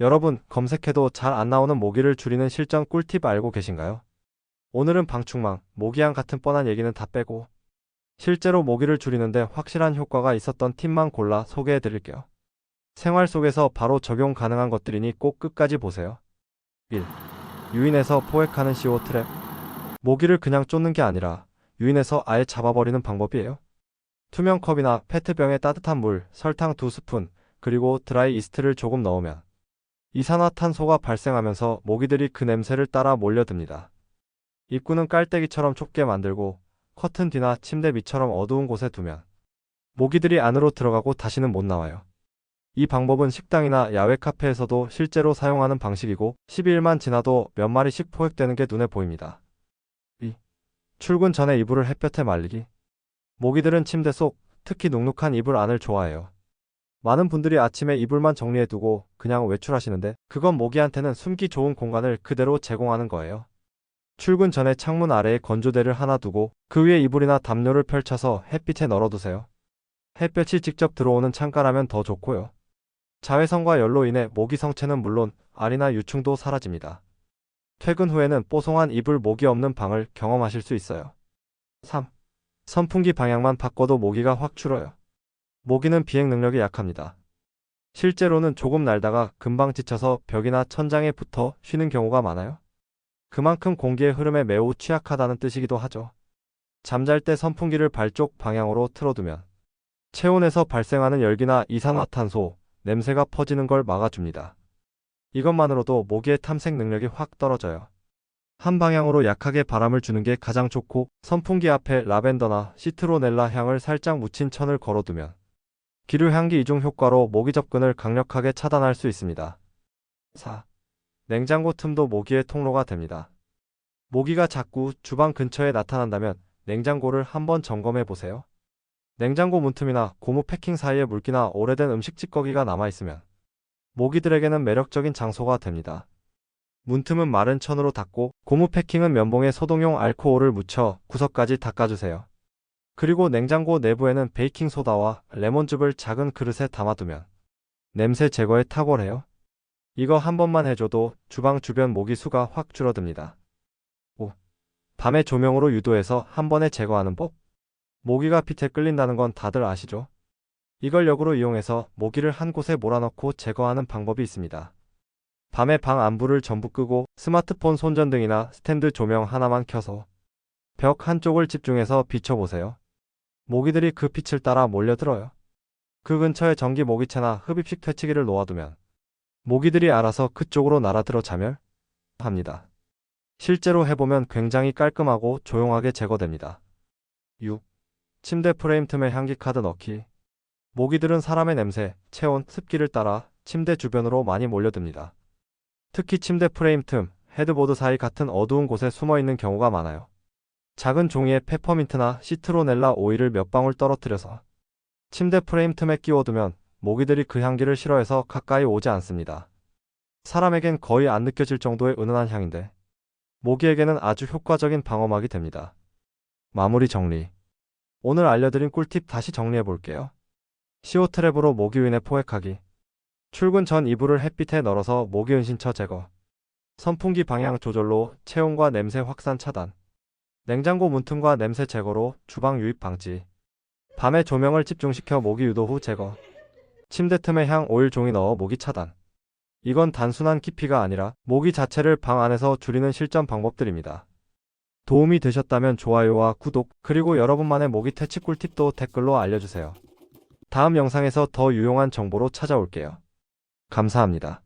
여러분, 검색해도 잘 안 나오는 모기를 줄이는 실전 꿀팁 알고 계신가요? 오늘은 방충망, 모기향 같은 뻔한 얘기는 다 빼고 실제로 모기를 줄이는데 확실한 효과가 있었던 팁만 골라 소개해 드릴게요. 생활 속에서 바로 적용 가능한 것들이니 꼭 끝까지 보세요. 1. 유인해서 포획하는 CO 트랩. 모기를 그냥 쫓는 게 아니라 유인해서 아예 잡아버리는 방법이에요. 투명 컵이나 페트병에 따뜻한 물, 설탕 2스푼, 그리고 드라이 이스트를 조금 넣으면 이산화탄소가 발생하면서 모기들이 그 냄새를 따라 몰려듭니다. 입구는 깔때기처럼 좁게 만들고 커튼 뒤나 침대 밑처럼 어두운 곳에 두면 모기들이 안으로 들어가고 다시는 못 나와요. 이 방법은 식당이나 야외 카페에서도 실제로 사용하는 방식이고 12일만 지나도 몇 마리씩 포획되는 게 눈에 보입니다. 2. 출근 전에 이불을 햇볕에 말리기. 모기들은 침대 속, 특히 눅눅한 이불 안을 좋아해요. 많은 분들이 아침에 이불만 정리해두고 그냥 외출하시는데 그건 모기한테는 숨기 좋은 공간을 그대로 제공하는 거예요. 출근 전에 창문 아래에 건조대를 하나 두고 그 위에 이불이나 담요를 펼쳐서 햇빛에 널어두세요. 햇볕이 직접 들어오는 창가라면 더 좋고요. 자외선과 열로 인해 모기 성체는 물론 알이나 유충도 사라집니다. 퇴근 후에는 뽀송한 이불 모기 없는 방을 경험하실 수 있어요. 3. 선풍기 방향만 바꿔도 모기가 확 줄어요. 모기는 비행 능력이 약합니다. 실제로는 조금 날다가 금방 지쳐서 벽이나 천장에 붙어 쉬는 경우가 많아요. 그만큼 공기의 흐름에 매우 취약하다는 뜻이기도 하죠. 잠잘 때 선풍기를 발쪽 방향으로 틀어두면 체온에서 발생하는 열기나 이산화탄소, 냄새가 퍼지는 걸 막아줍니다. 이것만으로도 모기의 탐색 능력이 확 떨어져요. 한 방향으로 약하게 바람을 주는 게 가장 좋고 선풍기 앞에 라벤더나 시트로넬라 향을 살짝 묻힌 천을 걸어두면 기류 향기 이중 효과로 모기 접근을 강력하게 차단할 수 있습니다. 4. 냉장고 틈도 모기의 통로가 됩니다. 모기가 자꾸 주방 근처에 나타난다면 냉장고를 한번 점검해 보세요. 냉장고 문틈이나 고무 패킹 사이에 물기나 오래된 음식 찌꺼기가 남아있으면 모기들에게는 매력적인 장소가 됩니다. 문틈은 마른 천으로 닦고 고무 패킹은 면봉에 소독용 알코올을 묻혀 구석까지 닦아주세요. 그리고 냉장고 내부에는 베이킹 소다와 레몬즙을 작은 그릇에 담아두면 냄새 제거에 탁월해요. 이거 한 번만 해줘도 주방 주변 모기 수가 확 줄어듭니다. 5. 밤에 조명으로 유도해서 한 번에 제거하는 법. 모기가 빛에 끌린다는 건 다들 아시죠? 이걸 역으로 이용해서 모기를 한 곳에 몰아넣고 제거하는 방법이 있습니다. 밤에 방 안불을 전부 끄고 스마트폰 손전등이나 스탠드 조명 하나만 켜서 벽 한쪽을 집중해서 비춰보세요. 모기들이 그 빛을 따라 몰려들어요. 그 근처에 전기 모기채나 흡입식 퇴치기를 놓아두면 모기들이 알아서 그쪽으로 날아들어 자멸합니다. 실제로 해보면 굉장히 깔끔하고 조용하게 제거됩니다. 6. 침대 프레임 틈에 향기 카드 넣기. 모기들은 사람의 냄새, 체온, 습기를 따라 침대 주변으로 많이 몰려듭니다. 특히 침대 프레임 틈, 헤드보드 사이 같은 어두운 곳에 숨어 있는 경우가 많아요. 작은 종이에 페퍼민트나 시트로넬라 오일을 몇 방울 떨어뜨려서 침대 프레임 틈에 끼워두면 모기들이 그 향기를 싫어해서 가까이 오지 않습니다. 사람에겐 거의 안 느껴질 정도의 은은한 향인데 모기에게는 아주 효과적인 방어막이 됩니다. 마무리 정리. 오늘 알려드린 꿀팁 다시 정리해 볼게요. CO 트랩으로 모기 유인에 포획하기. 출근 전 이불을 햇빛에 널어서 모기 은신처 제거. 선풍기 방향 조절로 체온과 냄새 확산 차단. 냉장고 문틈과 냄새 제거로 주방 유입 방지. 밤에 조명을 집중시켜 모기 유도 후 제거. 침대 틈에 향 오일 종이 넣어 모기 차단. 이건 단순한 키피가 아니라 모기 자체를 방 안에서 줄이는 실전 방법들입니다. 도움이 되셨다면 좋아요와 구독, 그리고 여러분만의 모기 퇴치 꿀팁도 댓글로 알려주세요. 다음 영상에서 더 유용한 정보로 찾아올게요. 감사합니다.